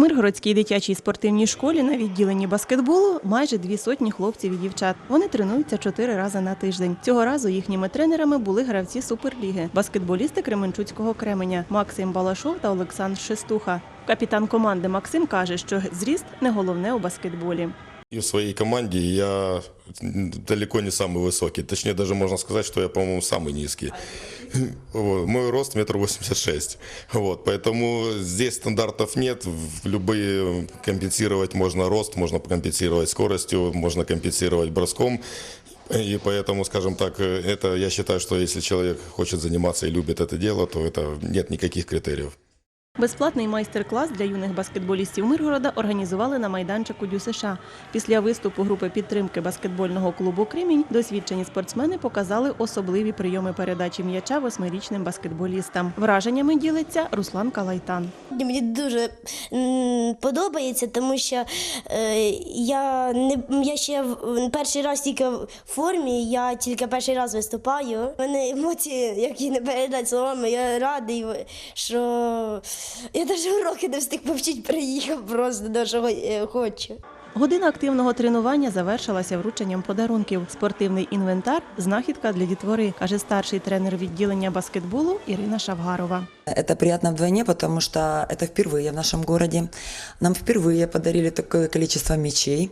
Миргородській дитячій спортивній школі на відділенні баскетболу майже дві сотні хлопців і дівчат. Вони тренуються чотири рази на тиждень. Цього разу їхніми тренерами були гравці суперліги, баскетболісти Кременчуцького кременя Максим Балашов та Олександр Шестуха. Капітан команди Максим каже, що зріст не головне у баскетболі. И в своей команде я далеко не самый высокий. Точнее, даже можно сказать, что я, по-моему, самый низкий. Мой рост метр восемьдесят шесть. Вот. Поэтому здесь стандартов нет. Любые компенсировать можно рост, можно компенсировать скоростью, можно компенсировать броском. И поэтому, скажем так, это я считаю, что если человек хочет заниматься и любит это дело, то это нет никаких критериев. Безплатний майстер-клас для юних баскетболістів Миргорода організували на майданчику Дю США. Після виступу групи підтримки баскетбольного клубу Кремінь досвідчені спортсмени показали особливі прийоми передачі м'яча восьмирічним баскетболістам. Враженнями ділиться Руслан Калайтан. Мені дуже подобається, тому що е, я не я ще перший раз тільки в формі, я тільки перший раз виступаю. У мене емоції, які не передати словами. Я радий, що я навіть уроки не встиг повчити, приїхав просто до чого е, хочу. Година активного тренування завершилася врученням подарунків. Спортивний інвентар знахідка для дітвори, каже старший тренер відділення баскетболу Ірина Шавгарова. Это приятно вдвойне, потому что это впервые в нашем городе. Нам впервые подарили такое количество мячей.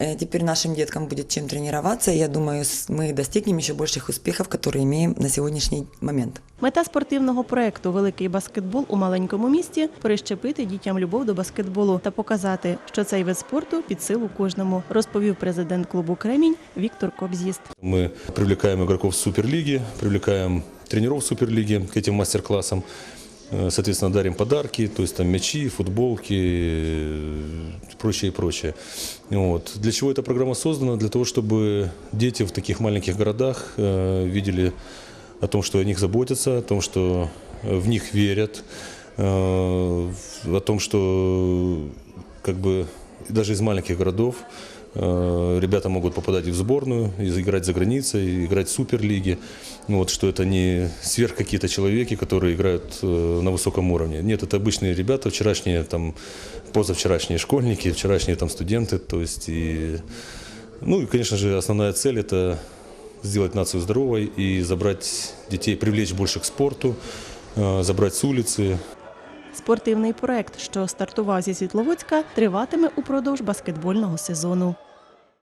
Э, Теперь нашим деткам будет чем тренироваться. и Я думаю, с- мы достигнем еще больших успехов, которые имеем на сегодняшний момент. Мета спортивного проекту Великий баскетбол у маленькому місті прищепити дітям любов до баскетболу та показати, що цей вид спорту під силу кожному, розповів президент клубу Кремінь Віктор Кобзіст. Мы привлекаем игроков Суперлиги, привлекаем тренеров Суперлиги к этим мастер-классам. Э, Соответственно, дарим подарки, то есть там мячи, футболки, э, прочее и прочее. Вот. Для чего эта программа создана? Для того, чтобы дети в таких маленьких городах э, видели о том, что о них заботятся, о том, что э, в них верят, э, в- о том, что как бы даже из маленьких городов э, ребята могут попадать и в сборную, и играть за границей, и играть в суперлиге. Ну Вот, что это не сверх какие-то человеки, которые играют э, на высоком уровне. Нет, это обычные ребята, вчерашние, там, позавчерашние школьники, вчерашние там студенты. То есть и, ну и, конечно же, основная цель это сделать нацию здоровой и забрать детей, привлечь больше к спорту, э, забрать с улицы, Спортивний проект, що стартував зі Світловодська, триватиме упродовж баскетбольного сезону.